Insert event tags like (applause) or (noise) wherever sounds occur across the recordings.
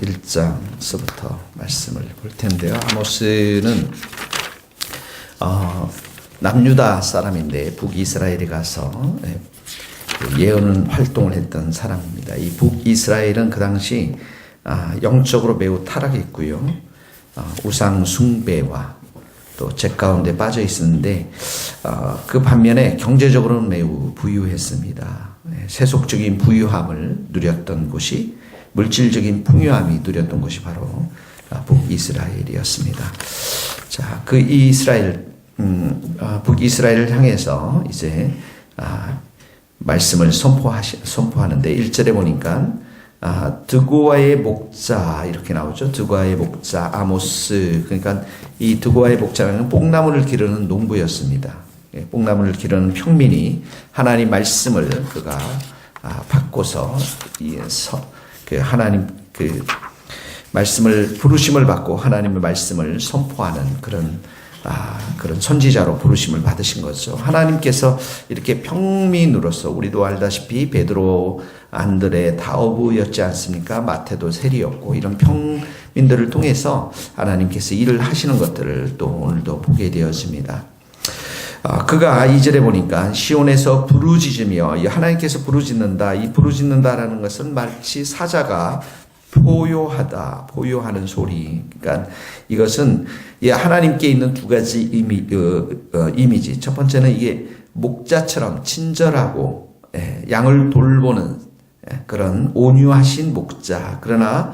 1장서부터 말씀을 볼 텐데요. 아모스는 어, 남유다 사람인데 북이스라엘에 가서 예, 그 예언 활동을 했던 사람입니다. 이 북이스라엘은 그 당시 아, 영적으로 매우 타락했고요. 아, 우상 숭배와 또죄 가운데 빠져 있었는데 어, 그 반면에 경제적으로는 매우 부유했습니다. 예, 세속적인 부유함을 누렸던 곳이 물질적인 풍요함이 누렸던 곳이 바로 아, 북이스라엘이었습니다. 자, 그 이스라엘 음, 아, 북이스라엘을 향해서 이제 아, 말씀을 선포하시, 선포하는데 1절에 보니까 아, 드고아의 목자 이렇게 나오죠. 드고아의 목자 아모스 그러니까 이 드고아의 목자는 뽕나무를 기르는 농부였습니다. 예, 뽕나무를 기르는 평민이 하나님 말씀을 그가 아, 받고서 이 서, 그 하나님 그 말씀을 부르심을 받고 하나님의 말씀을 선포하는 그런 아, 그런 선지자로 부르심을 받으신 거죠. 하나님께서 이렇게 평민으로서 우리도 알다시피 베드로 안드레 다어부였지 않습니까? 마태도 세리였고 이런 평민들을 통해서 하나님께서 일을 하시는 것들을 또 오늘도 보게 되었습니다. 아, 그가 이절에 보니까 시온에서 부르짖으며 이 하나님께서 부르짖는다. 이 부르짖는다라는 것은 마치 사자가 포효하다, 포효하는 소리. 그러니까 이것은 이 하나님께 있는 두 가지 이미, 어, 어, 이미지. 첫 번째는 이게 목자처럼 친절하고 예, 양을 돌보는 예, 그런 온유하신 목자. 그러나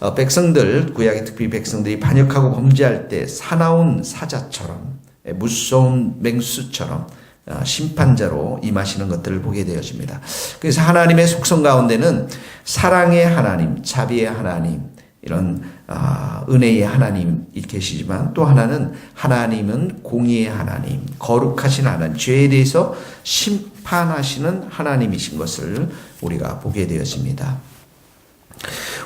어, 백성들 구약의 특히 백성들이 반역하고 범죄할 때 사나운 사자처럼 예, 무서운 맹수처럼 어, 심판자로 임하시는 것들을 보게 되어집니다. 그래서 하나님의 속성 가운데는 사랑의 하나님, 자비의 하나님, 이런 아, 은혜의 하나님이 계시지만 또 하나는 하나님은 공의의 하나님, 거룩하신 하나님, 죄에 대해서 심판하시는 하나님이신 것을 우리가 보게 되었습니다.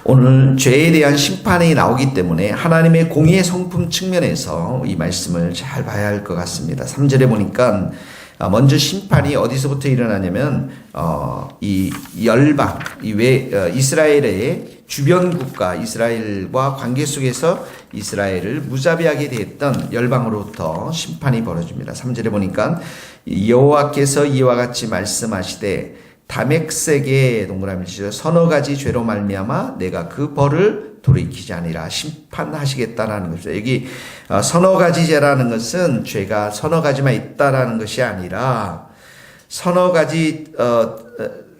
오늘 죄에 대한 심판이 나오기 때문에 하나님의 공의의 성품 측면에서 이 말씀을 잘 봐야 할 것 같습니다. 3절에 보니까 아, 먼저 심판이 어디서부터 일어나냐면 어, 이 열방, 이외 어, 이스라엘의 주변 국가 이스라엘과 관계 속에서 이스라엘을 무자비하게 됐던 열방으로부터 심판이 벌어집니다. 3절에 보니까 여호와께서 이와 같이 말씀하시되 다맥색의 동그라미 치죠. 서너 가지 죄로 말미암아 내가 그 벌을 돌이키지 아니라 심판하시겠다라는 것이죠. 여기 어, 서너 가지 죄라는 것은 죄가 서너 가지만 있다라는 것이 아니라 서너 가지 어, 어,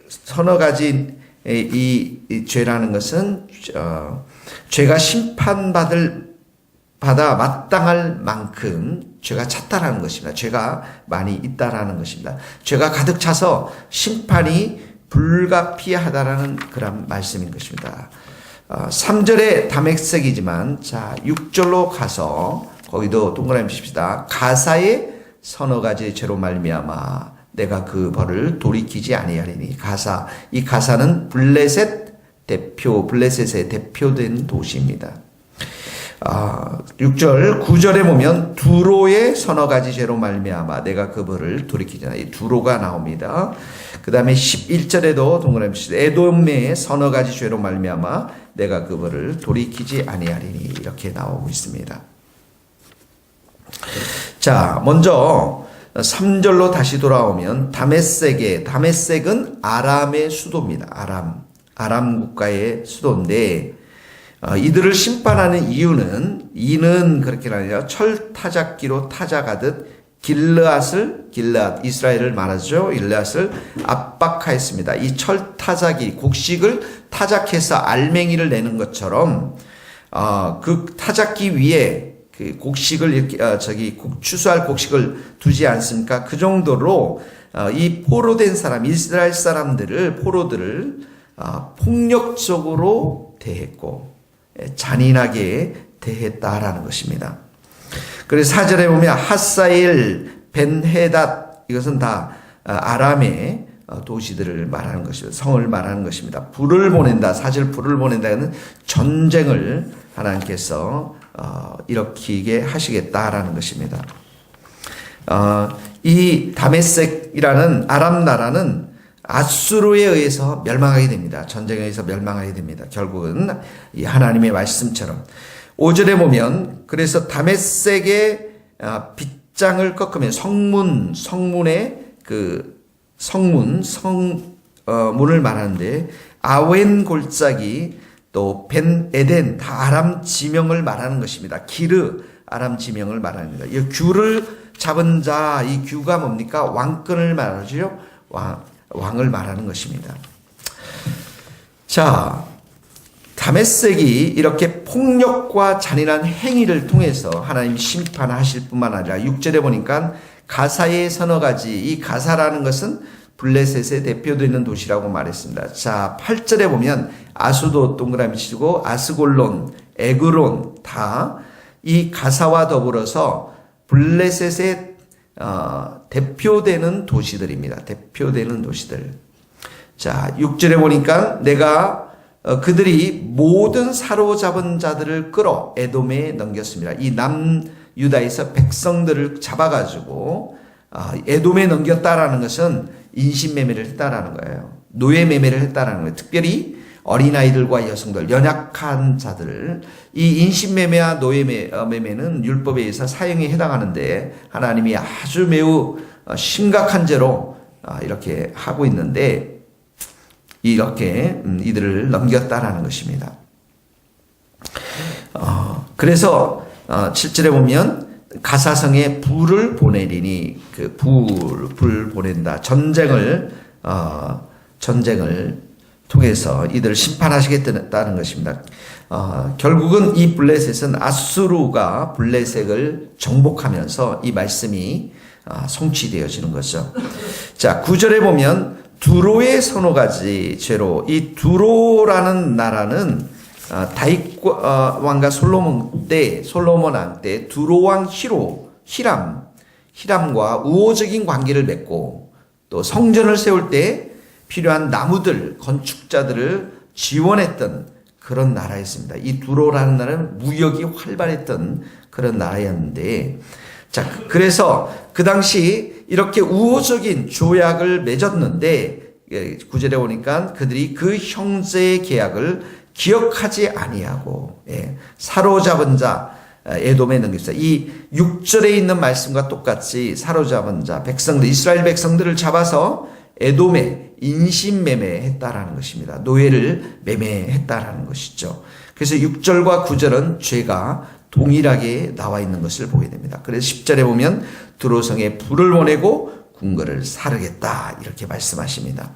서너 가지 이, 이 죄라는 것은 어, 죄가 심판받을 받아 마땅할 만큼 죄가 찼다라는 것입니다. 죄가 많이 있다라는 것입니다. 죄가 가득 차서 심판이 불가피하다라는 그런 말씀인 것입니다. 어, 3절에 담액색이지만 자 6절로 가서 거기도 동그라미 칩시다. 가사의 서너 가지 죄로 말미암아 내가 그 벌을 돌이키지 아니하리니 가사 이 가사는 블레셋 대표 블레셋의 대표된 도시입니다. 아, 6절, 9절에 보면 두로의 서너 가지 죄로 말미암아 내가 그 벌을 돌이키잖아. 이 두로가 나옵니다. 그 다음에 11절에도 동그라미. 에돔의 서너 가지 죄로 말미암아 내가 그 벌을 돌이키지 아니하리니 이렇게 나오고 있습니다. 자, 먼저 3절로 다시 돌아오면 다메섹의 다메섹은 아람의 수도입니다. 아람. 아람 국가의 수도인데 어, 이들을 심판하는 이유는 이는 그렇게 아니라 철 타작기로 타작하듯 길르앗을 길르앗 이스라엘을 말하죠. 길르앗을 압박하였습니다. 이 철 타작이 곡식을 타작해서 알맹이를 내는 것처럼 어, 그 타작기 위에 그 곡식을 이렇게 어, 저기 곡, 추수할 곡식을 두지 않습니까? 그 정도로 어, 이 포로된 사람 이스라엘 사람들을 포로들을 어, 폭력적으로 대했고 예, 잔인하게 대했다라는 것입니다. 그래서 사절에 보면 하사일, 벤헤닷 이것은 다 아, 아람의 어, 도시들을 말하는 것입니다. 성을 말하는 것입니다. 불을 보낸다. 사실 불을 보낸다는 전쟁을 하나님께서 어, 일으키게 하시겠다라는 것입니다. 어, 이 다메섹이라는 아람 나라는 아수르에 의해서 멸망하게 됩니다. 전쟁에 의해서 멸망하게 됩니다. 결국은 이 하나님의 말씀처럼 5절에 보면 그래서 다메섹의 아, 빗장을 꺾으면 성문 성문의 그 성문 성 어, 문을 말하는데 아웬 골짜기 또 벤 에덴 다 아람 지명을 말하는 것입니다. 기르 아람 지명을 말하는 겁니다. 이 규를 잡은 자, 이 규가 뭡니까? 왕권을 말하죠. 왕, 왕을 말하는 것입니다. 자, 다메섹이 이렇게 폭력과 잔인한 행위를 통해서 하나님 심판하실 뿐만 아니라 6절에 보니까 가사의 서너 가지, 이 가사라는 것은 블레셋의 대표되는 도시라고 말했습니다. 자, 8절에 보면 아수도 동그라미 치고 아스골론, 에그론 다 이 가사와 더불어서 블레셋의 어, 대표되는 도시들입니다. 대표되는 도시들. 자, 6절에 보니까 내가 어, 그들이 모든 사로잡은 자들을 끌어 에돔에 넘겼습니다. 이 남 유다에서 백성들을 잡아가지고 아, 에돔에 넘겼다라는 것은 인신매매를 했다라는 거예요. 노예매매를 했다라는 거예요. 특별히 어린아이들과 여성들, 연약한 자들, 이 인신매매와 노예매매는 율법에 의해서 사형에 해당하는데 하나님이 아주 매우 어, 심각한 죄로 아, 이렇게 하고 있는데 이렇게 음, 이들을 넘겼다라는 것입니다. 어, 그래서 어, 7절에 보면 가사성에 불을 보내리니 그 불, 불 보낸다. 전쟁을 어, 전쟁을 통해서 이들을 심판하시겠다는 것입니다. 어, 결국은 이 블레셋은 아수르가 블레셋을 정복하면서 이 말씀이 아, 성취되어지는 거죠. 자, 구절에 보면 두로의 선호가지 죄로 이 두로라는 나라는 아, 다윗 어, 왕과 솔로몬 때 솔로몬 왕 때 두로 왕 히로 히람 히람과 우호적인 관계를 맺고 또 성전을 세울 때 필요한 나무들 건축자들을 지원했던 그런 나라였습니다. 이 두로라는 나라는 무역이 활발했던 그런 나라였는데 자 그래서 그 당시 이렇게 우호적인 조약을 맺었는데 예, 구절에 보니까 그들이 그 형제의 계약을 기억하지 아니하고 예, 사로잡은 자 에돔에 넘겼어요. 이 6절에 있는 말씀과 똑같이 사로잡은 자 백성들 이스라엘 백성들을 잡아서 에돔에 인신매매했다라는 것입니다. 노예를 매매했다라는 것이죠. 그래서 6절과 9절은 죄가 동일하게 나와 있는 것을 보게 됩니다. 그래서 10절에 보면 두로성에 불을 보내고 궁궐을 사르겠다 이렇게 말씀하십니다.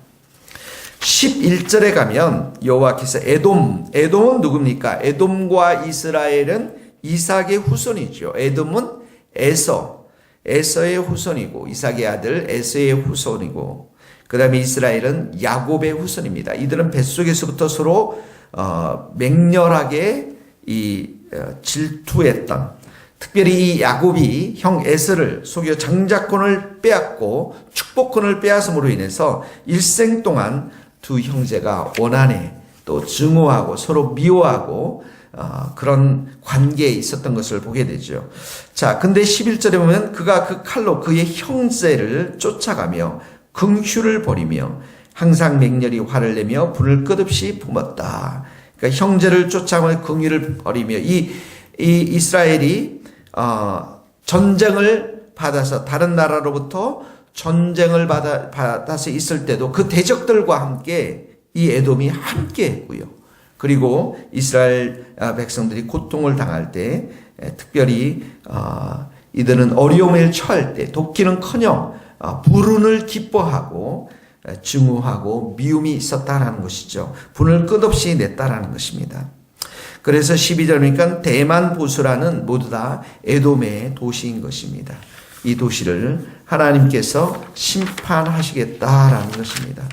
11절에 가면 여호와께서 에돔, 에돔은 누굽니까? 에돔과 이스라엘은 이삭의 후손이죠. 에돔은 에서, 에서의 후손이고 이삭의 아들 에서의 후손이고 그 다음에 이스라엘은 야곱의 후손입니다. 이들은 뱃속에서부터 서로 어, 맹렬하게 이 어, 질투했던 특별히 이 야곱이 형 에스를 속여 장자권을 빼앗고 축복권을 빼앗음으로 인해서 일생 동안 두 형제가 원한에 또 증오하고 서로 미워하고 어, 그런 관계에 있었던 것을 보게 되죠. 자, 근데 11절에 보면 그가 그 칼로 그의 형제를 쫓아가며 긍휼을 버리며 항상 맹렬히 화를 내며 불을 끝없이 품었다. 그러니까 형제를 쫓아가며 긍휼을 버리며 이, 이 이스라엘이 어, 전쟁을 받아서 다른 나라로부터 전쟁을 받아, 받아서 있을 때도 그 대적들과 함께 이 에돔이 함께 했고요. 그리고 이스라엘 아, 백성들이 고통을 당할 때 특별히 어, 이들은 어려움을 처할 때 돕기는커녕 어, 불운을 기뻐하고 증오하고 미움이 있었다라는 것이죠. 분을 끝없이 냈다라는 것입니다. 그래서 12절이니까 대만 보수라는 모두 다 에돔의 도시인 것입니다. 이 도시를 하나님께서 심판하시겠다라는 것입니다.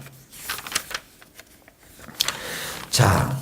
자,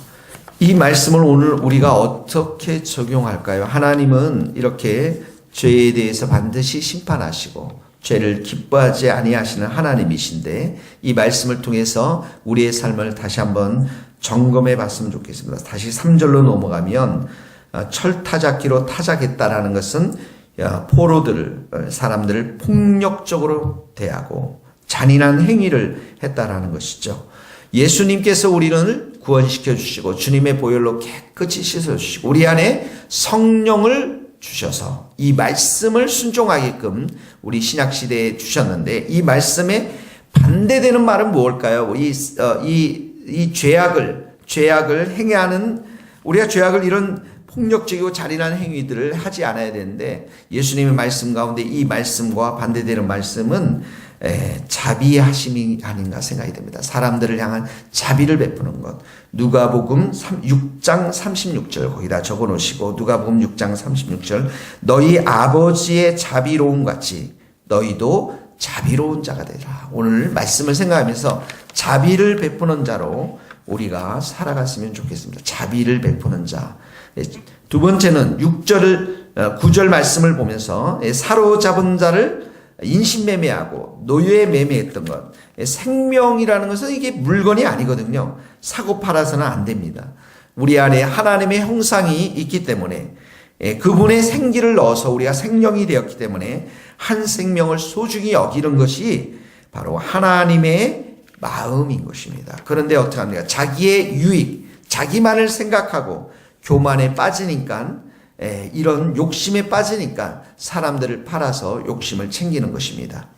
이 말씀을 오늘 우리가 어떻게 적용할까요? 하나님은 이렇게 죄에 대해서 반드시 심판하시고 죄를 기뻐하지 아니하시는 하나님이신데 이 말씀을 통해서 우리의 삶을 다시 한번 점검해 봤으면 좋겠습니다. 다시 3절로 넘어가면 어, 철타작기로 타작했다라는 것은 야, 포로들을 어, 사람들을 폭력적으로 대하고 잔인한 행위를 했다라는 것이죠. 예수님께서 우리를 구원시켜 주시고 주님의 보혈로 깨끗이 씻어 주시고 우리 안에 성령을 주셔서 이 말씀을 순종하게끔 우리 신약 시대에 주셨는데 이 말씀에 반대되는 말은 무엇일까요? 이, 어, 이, 이 죄악을 죄악을 행하는 우리가 죄악을 이런 폭력적이고 잔인한 행위들을 하지 않아야 되는데 예수님의 말씀 가운데 이 말씀과 반대되는 말씀은 에, 자비하심이 아닌가 생각이 됩니다. 사람들을 향한 자비를 베푸는 것. 누가복음 3, 6장 36절 거기다 적어 놓으시고 누가복음 6장 36절 너희 아버지의 자비로움 같이 너희도 자비로운 자가 되라. 오늘 말씀을 생각하면서 자비를 베푸는 자로 우리가 살아갔으면 좋겠습니다. 자비를 베푸는 자. 예, 두 번째는 6절, 9절 말씀을 보면서 예, 사로잡은 자를 인신매매하고 노예에 매매했던 것. 예, 생명이라는 것은 이게 물건이 아니거든요. 사고 팔아서는 안 됩니다. 우리 안에 하나님의 형상이 있기 때문에 예, 그분의 생기를 넣어서 우리가 생명이 되었기 때문에 한 생명을 소중히 여기는 것이 바로 하나님의 마음인 것입니다. 그런데 어떻게 합니까? 자기의 유익, 자기만을 생각하고 교만에 빠지니까 에, 이런 욕심에 빠지니까 사람들을 팔아서 욕심을 챙기는 것입니다.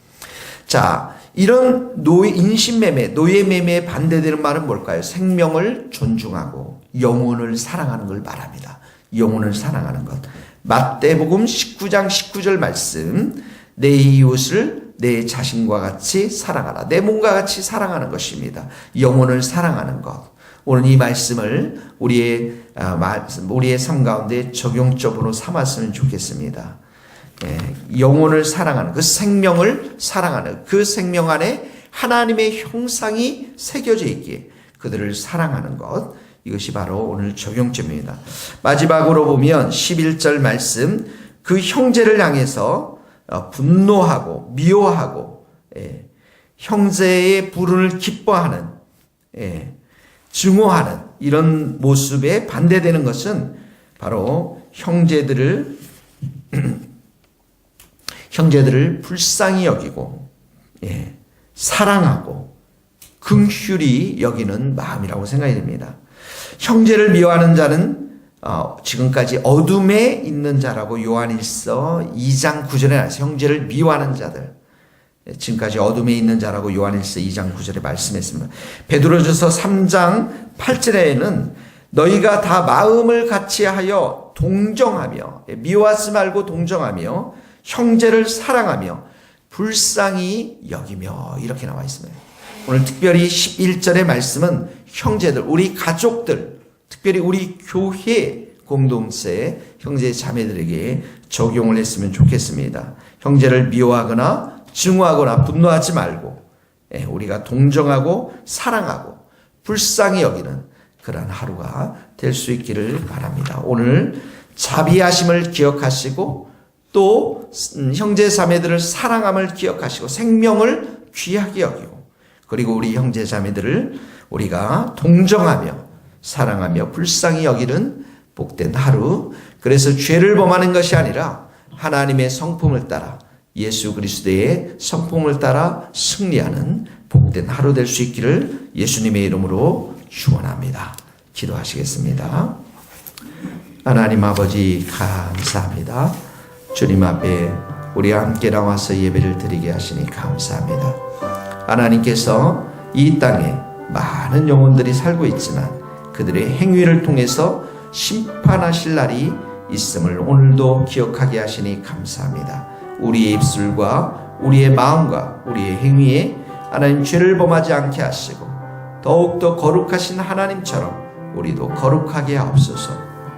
자, 이런 노예, 인신매매, 노예 매매에 반대되는 말은 뭘까요? 생명을 존중하고 영혼을 사랑하는 걸 말합니다. 영혼을 사랑하는 것. 마태복음 19장 19절 말씀. 내 이웃을 내 자신과 같이 사랑하라. 내 몸과 같이 사랑하는 것입니다. 영혼을 사랑하는 것. 오늘 이 말씀을 우리의 아, 우리의 삶 가운데 적용적으로 삼았으면 좋겠습니다. 예, 영혼을 사랑하는 그 생명을 사랑하는 그 생명 안에 하나님의 형상이 새겨져 있기에 그들을 사랑하는 것 이것이 바로 오늘 적용점입니다. 마지막으로 보면 11절 말씀 그 형제를 향해서 어, 분노하고 미워하고 예, 형제의 불운을 기뻐하는 예, 증오하는 이런 모습에 반대되는 것은 바로 형제들을 (clears throat) 형제들을 불쌍히 여기고 예, 사랑하고 긍휼히 여기는 마음이라고 생각이 됩니다. 형제를 미워하는 자는 어, 지금까지 어둠에 있는 자라고 요한일서 2장 9절에 나서 형제를 미워하는 자들 예, 지금까지 어둠에 있는 자라고 요한일서 2장 9절에 말씀했습니다. 베드로전서 3장 8절에는 너희가 다 마음을 같이하여 동정하며 예, 미워하지 말고 동정하며 형제를 사랑하며 불쌍히 여기며 이렇게 나와 있습니다. 오늘 특별히 11절의 말씀은 형제들, 우리 가족들, 특별히 우리 교회 공동체 형제 자매들에게 적용을 했으면 좋겠습니다. 형제를 미워하거나 증오하거나 분노하지 말고 예, 우리가 동정하고 사랑하고 불쌍히 여기는 그러한 하루가 될 수 있기를 바랍니다. 오늘 자비하심을 기억하시고 또 음, 형제 자매들을 사랑함을 기억하시고 생명을 귀하게 여기고 그리고 우리 형제 자매들을 우리가 동정하며 사랑하며 불쌍히 여기는 복된 하루. 그래서 죄를 범하는 것이 아니라 하나님의 성품을 따라 예수 그리스도의 성품을 따라 승리하는 복된 하루 될 수 있기를 예수님의 이름으로 축원합니다. 기도하시겠습니다. 하나님 아버지 감사합니다. 주님 앞에 우리 함께 나와서 예배를 드리게 하시니 감사합니다. 하나님께서 이 땅에 많은 영혼들이 살고 있지만 그들의 행위를 통해서 심판하실 날이 있음을 오늘도 기억하게 하시니 감사합니다. 우리의 입술과 우리의 마음과 우리의 행위에 하나님 죄를 범하지 않게 하시고 더욱더 거룩하신 하나님처럼 우리도 거룩하게 하옵소서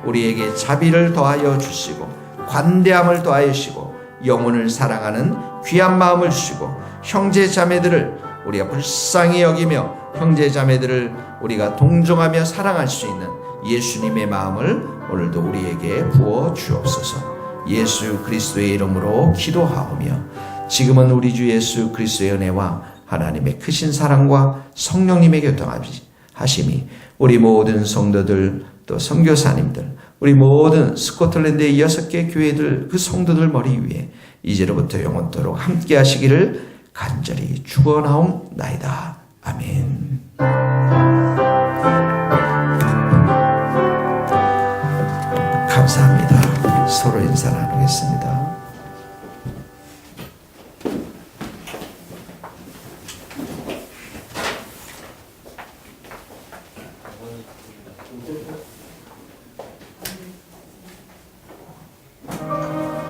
우리에게 자비를 더하여 주시고 관대함을 더하여 주시고 영혼을 사랑하는 귀한 마음을 주시고 형제 자매들을 우리가 불쌍히 여기며 형제 자매들을 우리가 동정하며 사랑할 수 있는 예수님의 마음을 오늘도 우리에게 부어 주옵소서. 예수 그리스도의 이름으로 기도하오며 지금은 우리 주 예수 그리스도의 은혜와 하나님의 크신 사랑과 성령님의 교통하심이 우리 모든 성도들 또 선교사님들 우리 모든 스코틀랜드의 여섯 개 교회들 그 성도들 머리 위에 이제로부터 영원토록 함께 하시기를 간절히 축원하옵나이다. 아멘. 감사합니다. 서로 인사 나누겠습니다.